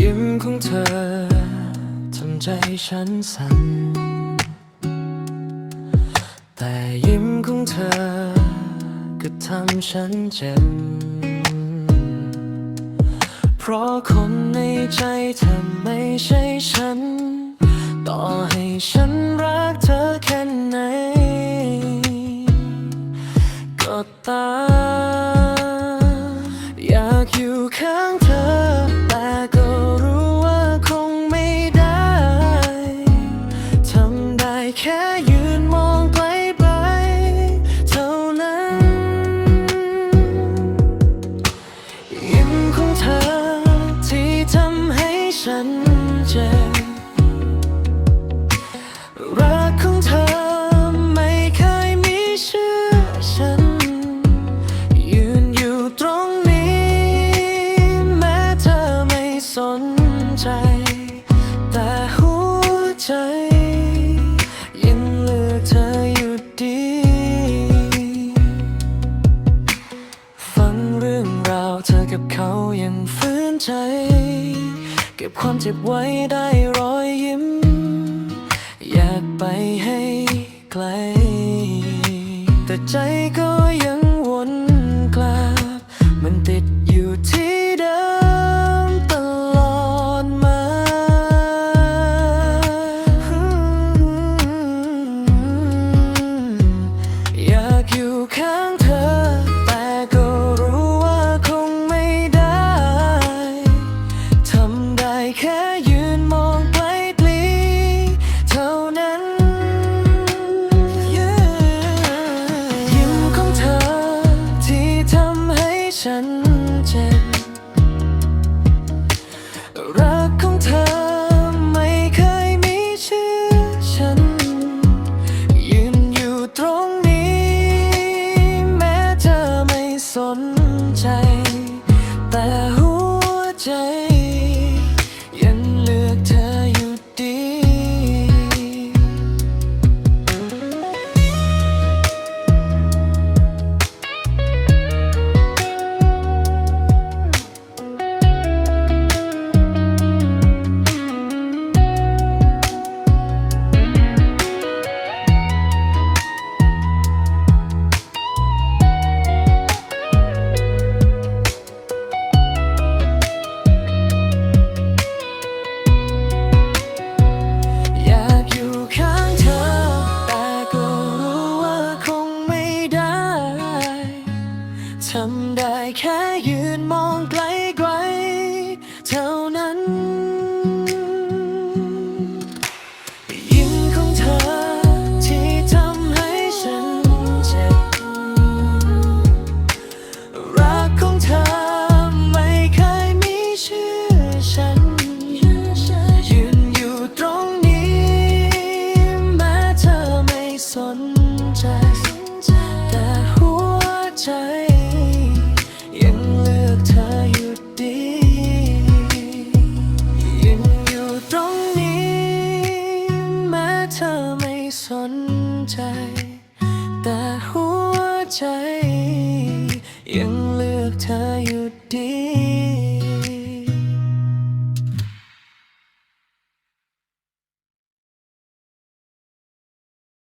ยิ้มของเธอทำใจฉันสั่น แต่ยิ้มของเธอก็ทำฉันเจ็บ เพราะคนในใจเธอไม่ใช่ฉัน ต่อให้ฉันรักเธอแค่ไหน ก็ตาม เจ็บรักของเธอไม่เคยมีเชื่อฉัน ยืนอยู่ตรงนี้ แม้เธอไม่สนใจ แต่หัวใจ ยังเลือกเธออยู่ดี ฟังเรื่องราวเธอกับเขายังฝืนใจ เก็บความเจ็บไว้ได้รอยยิ้ม อยากไปให้ไกล แต่ใจก็ยัง ฉันเจ็บ รักของเธอไม่เคยมีชื่อฉัน ยืนอยู่ตรงนี้ แม้เธอไม่สนใจ แต่หัวใจ ใจ แต่หัวใจ ยังเลือกเธออยู่ดี